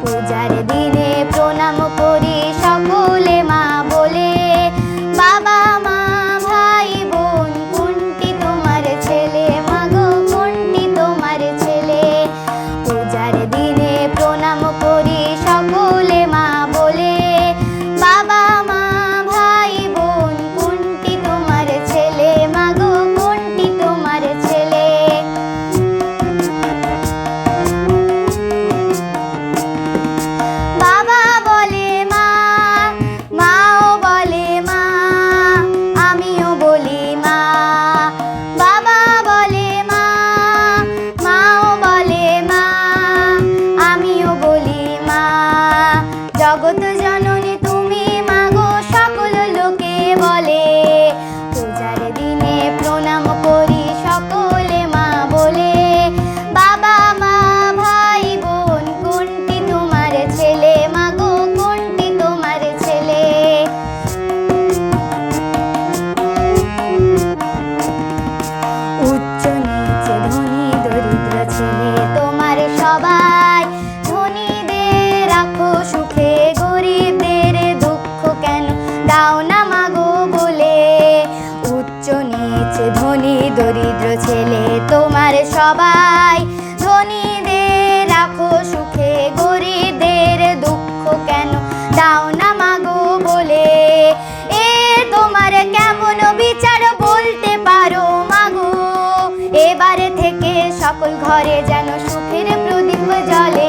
পূজার দিনে দরিদ্র ছেলে তোমার সবাই। ধনীদের রাখো সুখে, গরিবদের দুঃখ কেন দাও না মাগো বলে? এ তোমার কেমন বিচার বলতে পারো মাগো? এবারে থেকে সকল ঘরে যেন সুখের প্রদীপ জলে